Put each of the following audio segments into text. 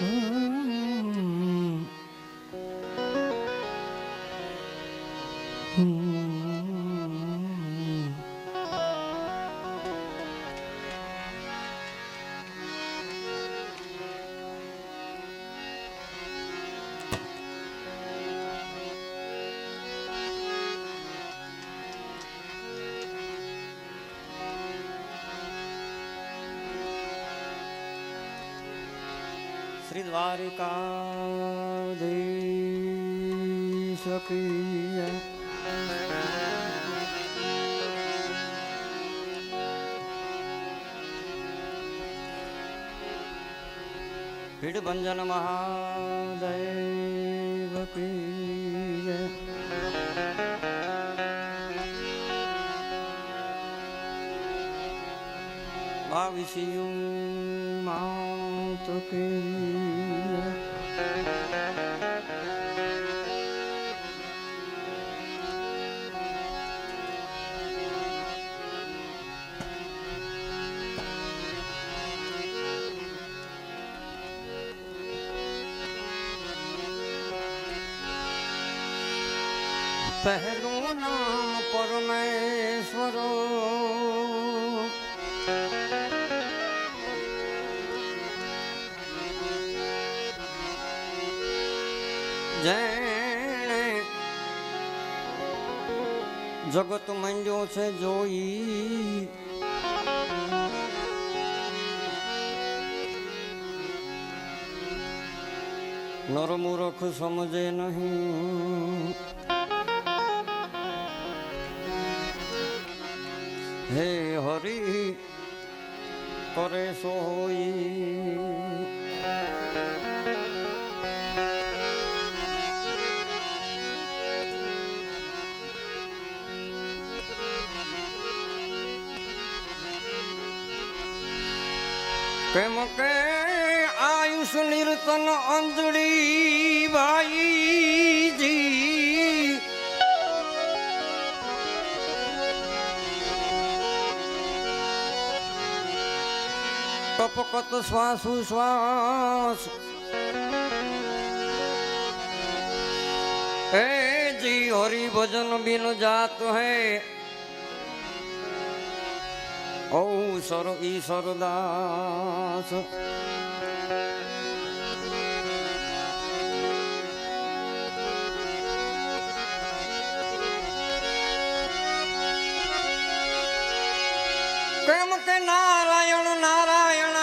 Oh. Shri Dwarka કી જય. ભીડ ભંજન મહાદેવ કી બાવીસિયું માત. પહેલું નામ પરમેશ્વરો જગત મંડ્યો છે જોઈ નરમૂરખ સમજે નહીં હે હરી કરે સોઈ કેમ કે આયુષ નિર્તન અંજળી ભાઈજી ટપકત શ્વાસુ શ્વાસ. હે જી હરિભજન બિન જાત હૈ સર ઈશ્વર દાસ કેમ કે નારાયણ નારાયણ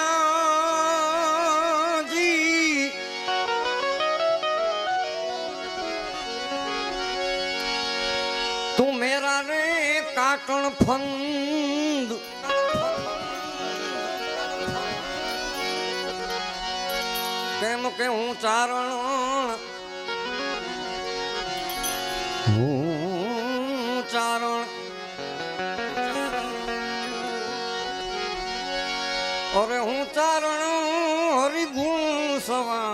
તું મેરા રે કાટણ ફંદ કેમ કે હું ચારણ. હું ચારણ. અરે હું ચારણ, હરિગુણ સવાજીજી.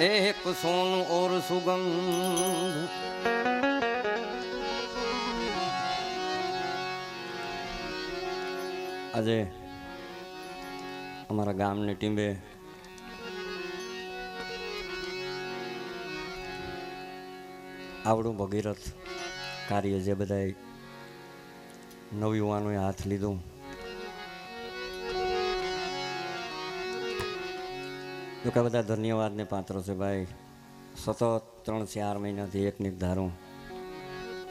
એક સોનું ઓર સુગંધ આજે અમારા ગામની ટીમે આવડું ભગીરથ કાર્ય જે બધાય નવયુવાનોએ હાથ લીધું. જો કે બધા ધન્યવાદને પાત્ર છે ભાઈ. સતત ત્રણ ચાર મહિનાથી એક નિર્ધારું.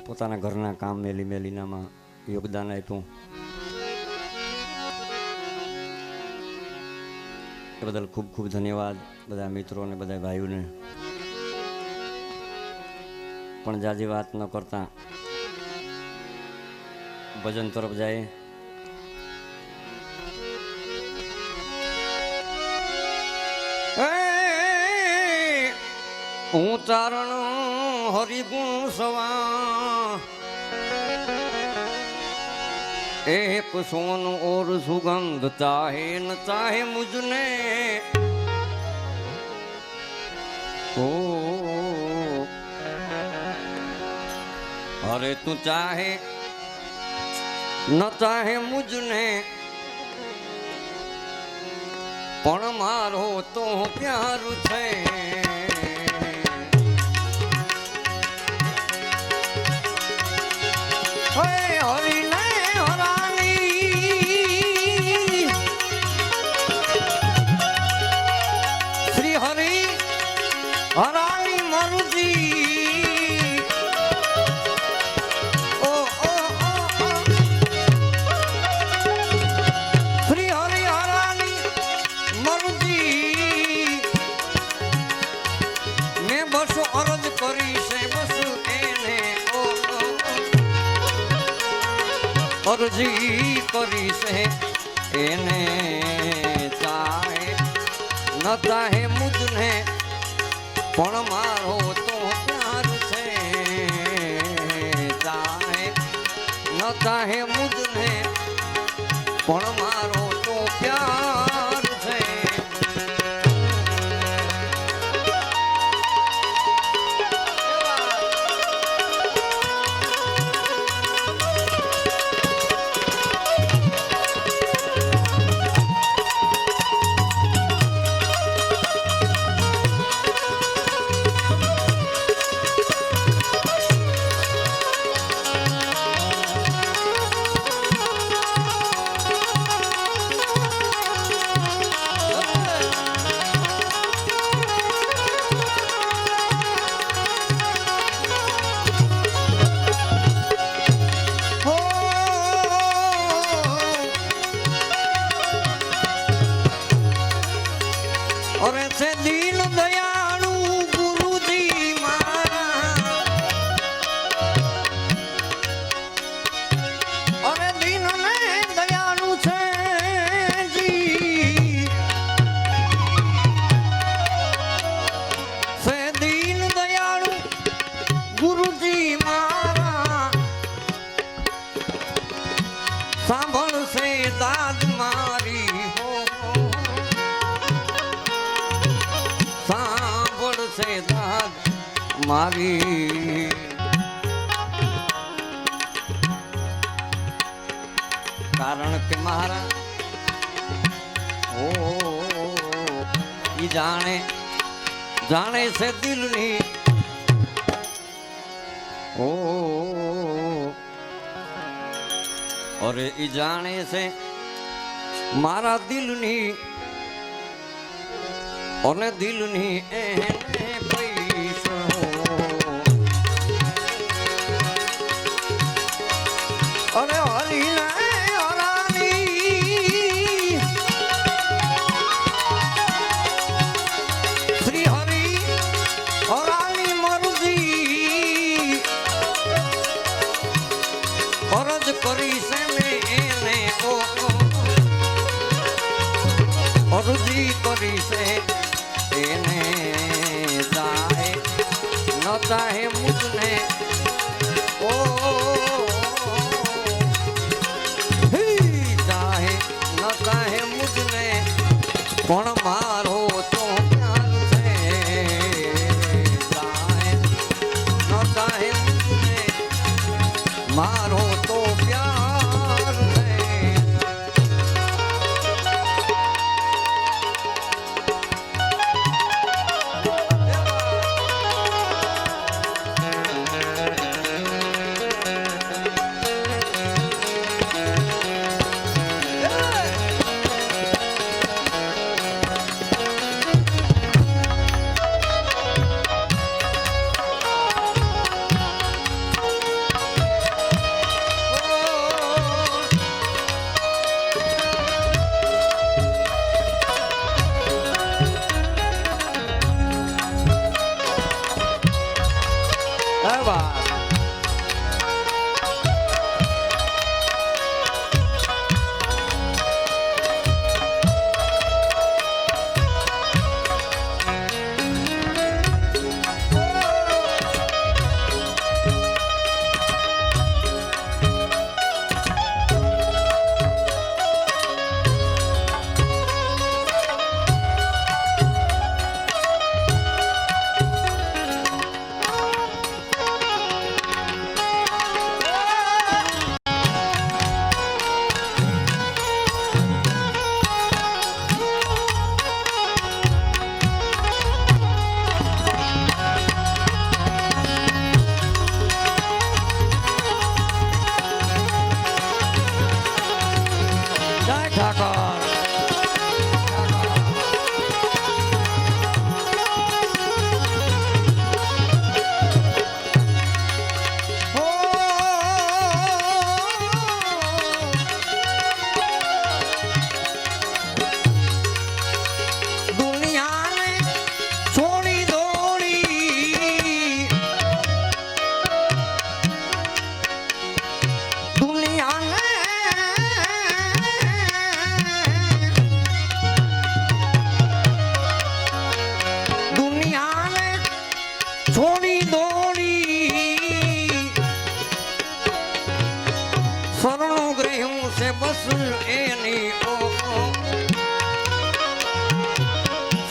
પોતાના ઘરના કામ મેલી મેલીનામાં યોગદાન આપ્યું. એ બદલ ખૂબ ખૂબ ધન્યવાદ બધા મિત્રો અને બધા ભાઈઓને. પણ જાજી વાત ન કરતા ભજન તરફ જાય. હું તારણ હરિગુણ સવા एक सोन और सुगंध चाहे न चाहे मुझने ओ अरे तू चाहे न चाहे मुझने પણ મારો તો પ્યાર છે કરી છે એને ચાહે. ન ચાહે મુજને, પણ મારો તો પ્યાર છે. ચાહે, ન ચાહે મુજને, પણ મારો તો પ્યાર સાંભળશે દાદ મારી. કારણ કે મારા ઓ, ઈ જાણે જાણે છે દિલની. ઓ, અરે ઈ જાણે છે મારા દિલની. અને દિલની એને પૈસો. અરે હરીને હરાની શ્રી હરી હરાની મરજી. અરજ કરી છે કરી છે ન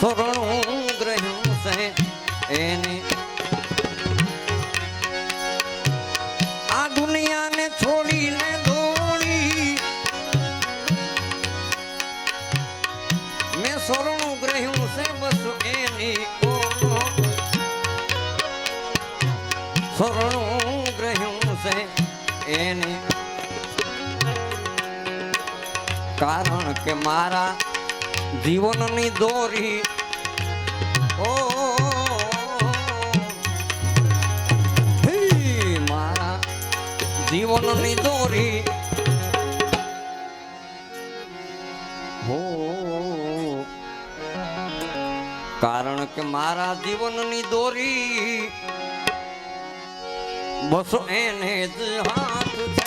શરણું ગ્રહ્યું છે એની આ દુનિયાને છોડીને દોડી મેં શરણું ગ્રહ્યું છે બસ એની. શરણું ગ્રહ્યું છે એને કારણ કે મારા જીવનની દોરી. ઓ મારા જીવનની દોરી. હો, કારણ કે મારા જીવનની દોરી બસ એને જ હાથ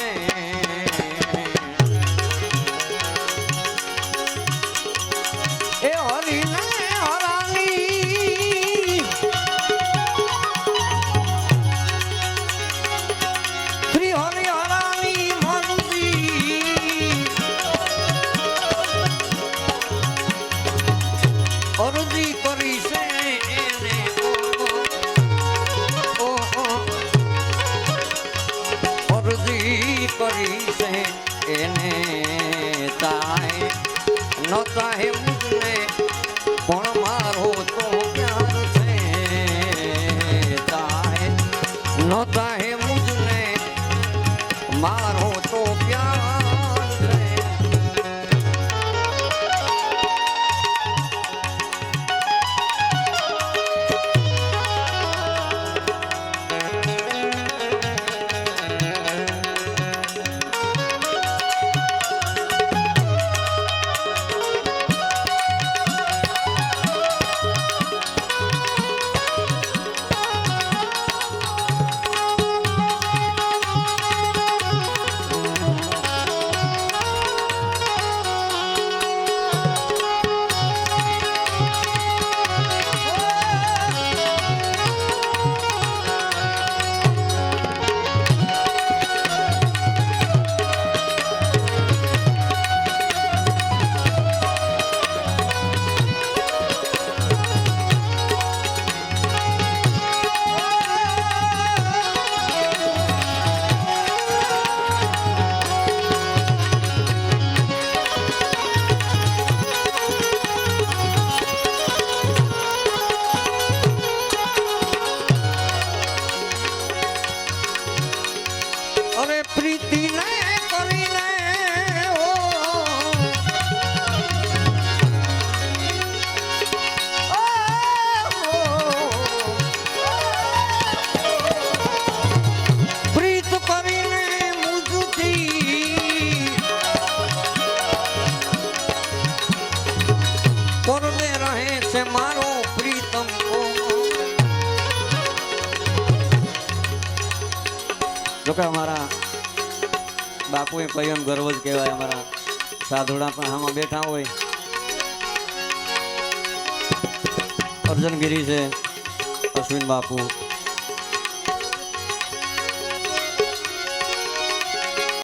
જોકે અમારા બાપુએ કહ્યું એમ ગર્વ જ કહેવાય, અમારા સાધુડા પણ આમાં બેઠા હોય. અર્જનગીરી છે, અશ્વિન બાપુ.